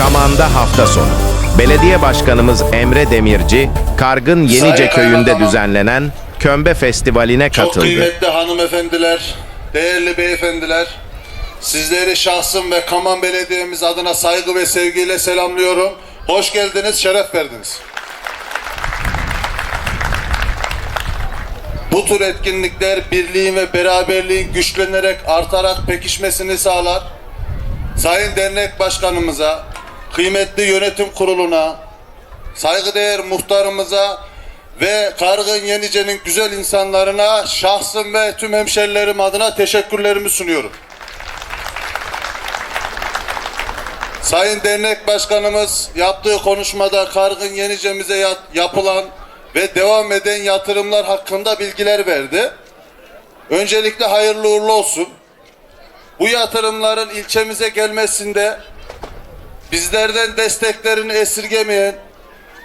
Kaman'da hafta sonu. Belediye Başkanımız Emre Demirci, Kargın Yenice Sayın köyünde düzenlenen Kömbe Festivali'ne Çok katıldı. kıymetli hanımefendiler, değerli beyefendiler, sizleri şahsım ve Kaman Belediye'miz adına saygı ve sevgiyle selamlıyorum. Hoş geldiniz, şeref verdiniz. Bu tür etkinlikler birliğin ve beraberliğin güçlenerek artarak pekişmesini sağlar. Sayın Dernek Başkanımıza, kıymetli yönetim kuruluna, saygıdeğer muhtarımıza ve Kargın Yenice'nin güzel insanlarına şahsım ve tüm hemşerilerim adına teşekkürlerimi sunuyorum. Sayın Dernek Başkanımız yaptığı konuşmada Kargın Yenice'mize ya- yapılan ve devam eden yatırımlar hakkında bilgiler verdi. Öncelikle hayırlı uğurlu olsun. Bu yatırımların ilçemize gelmesinde bizlerden desteklerini esirgemeyen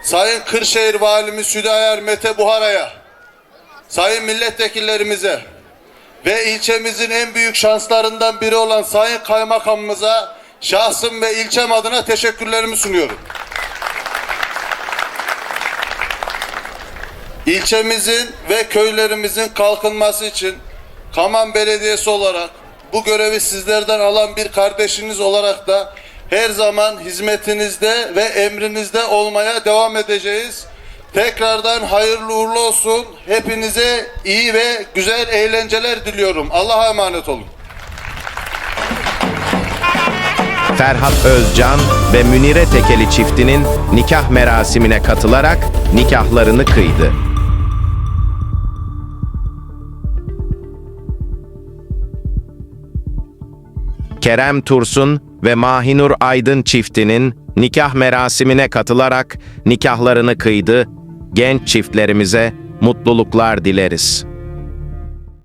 Sayın Kırşehir Valimiz Hüdayar Mete Buhara'ya, Sayın milletvekillerimize ve ilçemizin en büyük şanslarından biri olan Sayın Kaymakamımıza şahsım ve ilçem adına teşekkürlerimi sunuyorum. İlçemizin ve köylerimizin kalkınması için Kaman Belediyesi olarak bu görevi sizlerden alan bir kardeşiniz olarak da her zaman hizmetinizde ve emrinizde olmaya devam edeceğiz. Tekrardan hayırlı uğurlu olsun. Hepinize iyi ve güzel eğlenceler diliyorum. Allah'a emanet olun. Ferhat Özcan ve Münire Tekeli çiftinin nikah merasimine katılarak nikahlarını kıydı. Kerem Tursun ve Mahinur Aydın çiftinin nikah merasimine katılarak nikahlarını kıydı. Genç çiftlerimize mutluluklar dileriz.